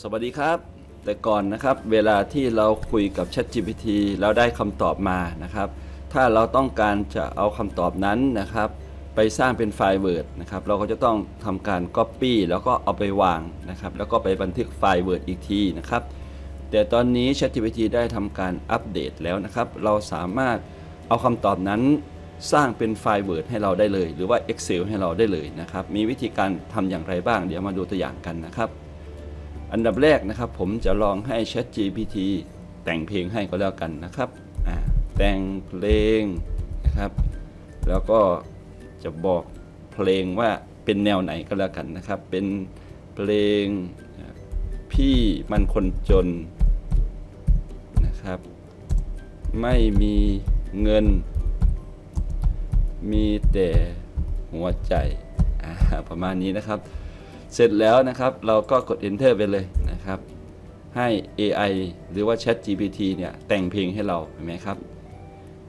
สวัสดีครับ แต่ก่อนนะครับเวลาที่เราคุยกับ ChatGPT แล้วได้คำตอบมานะครับ ถ้าเราต้องการจะเอาคำตอบนั้นนะครับ ไปสร้างเป็นไฟล์ Word นะครับ เราก็จะต้องทำการ Copy แล้วก็เอาไปวางนะครับ แล้วก็ไปบันทึกไฟล์ Word อีกทีนะครับ แต่ตอนนี้ ChatGPT ได้ทำการอัปเดตแล้วนะครับ เราสามารถเอาคำตอบนั้นสร้างเป็นไฟล์ Word ให้เราได้เลย หรือว่า Excel ให้เราได้เลยนะครับ มีวิธีการทำอย่างไรบ้าง เดี๋ยวมาดูตัวอย่างกันนะครับ อันดับแรกนะครับ ผมจะลองให้ ChatGPT แต่งเพลงให้ก็แล้วกันนะครับ แต่งเพลงนะครับ แล้วก็จะบอกเพลงว่าเป็นแนวไหนก็แล้วกันนะครับ เป็นเพลงพี่มันคนจนนะครับ ไม่มีเงิน มีแต่หัวใจประมาณนี้นะครับ เสร็จแล้วนะครับ เราก็กด enter ไปเลยนะครับ ให้ AI หรือว่า Chat GPT เนี่ย แต่งเพลงให้เราเห็นไหมครับ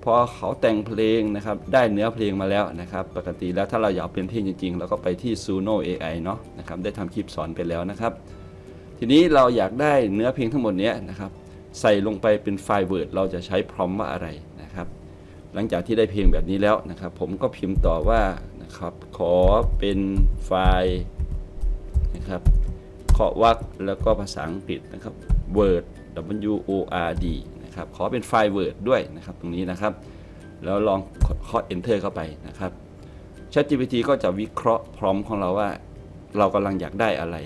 พอเขาแต่งเพลงนะครับ ได้เนื้อเพลงมาแล้วนะครับ ปกติแล้วถ้าเราอยากเป็นเพลงจริงๆ เราก็ไปที่ Suno AI เนาะนะครับ ได้ทำคลิปสอนไปแล้วนะครับ ทีนี้เราอยากได้เนื้อเพลงทั้งหมดเนี้ยนะครับ ใส่ลงไปเป็นไฟล์ Word เราจะใช้พร้อมว่าอะไรนะครับ หลังจากที่ได้เพลงแบบนี้แล้วนะครับ ผมก็พิมพ์ต่อว่านะครับ ขอเป็นไฟล์ นะครับเคาะวรรคแล้วก็ภาษาอังกฤษนะครับ word w o r d นะครับขอเป็นไฟล์ word ด้วยนะครับตรงนี้นะครับ แล้วลองเคาะ enter เข้าไปนะครับ ChatGPT ก็จะวิเคราะห์พร้อมของเราว่า เรากำลังอยากได้อะไร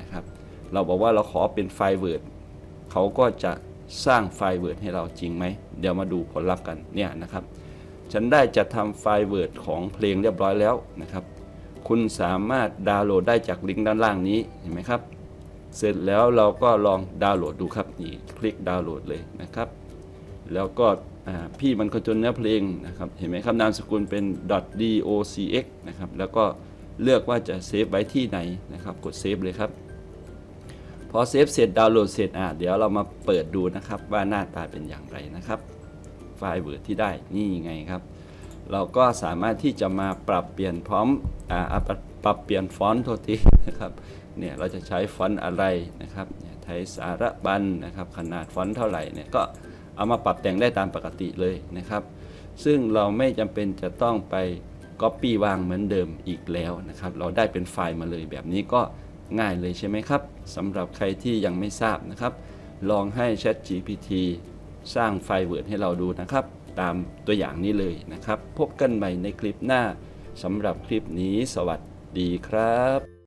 นะครับ เราบอกว่าเราขอเป็นไฟล์ word เขาก็จะสร้างไฟล์ word ให้เราจริงไหม เดี๋ยวมาดูผลลัพธ์กันเนี่ยนะครับ ฉันได้จะทำไฟล์ word ของเพลงเรียบร้อยแล้วนะครับ คุณสามารถดาวน์โหลดได้จากลิงก์ด้านล่างนี้เห็นไหมครับ เสร็จแล้วเราก็ลองดาวน์โหลดดูครับนี่คลิกดาวน์โหลดเลยนะครับ แล้วก็พี่มันก็จนเนื้อเพลงนะครับเห็นไหมครับนามสกุลเป็น .docx นะครับแล้วก็เลือกว่าจะเซฟไว้ที่ไหนนะครับกดเซฟเลยครับพอเซฟเสร็จดาวน์โหลดเสร็จอะเดี๋ยวเรามาเปิดดูนะครับว่าหน้าตาเป็นอย่างไรนะครับ ไฟล์ Word ที่ได้นี่ไงครับ เราก็สามารถที่จะมาปรับเปลี่ยนพร้อมอปรับเปลี่ยนฟอนต์โทษทีนะครับเนี่ยเราจะใช้ฟอนต์อะไรนะครับไทยสารบันนะครับขนาดฟอนต์เท่าไหร่เนี่ยก็เอามาปรับแต่งได้ตามปกติเลยนะครับ ซึ่งเราไม่จำเป็นจะต้องไป Copy วางเหมือนเดิมอีกแล้วนะครับ เราได้เป็นไฟล์มาเลยแบบนี้ก็ง่ายเลยใช่ไหมครับสำหรับใครที่ยังไม่ทราบนะครับ ลองให้ Chat GPT สร้างไฟล์ Word ให้เราดูนะครับ ตามตัวอย่างนี้เลยนะครับ พบกันใหม่ในคลิปหน้าสำหรับคลิปนี้สวัสดีครับ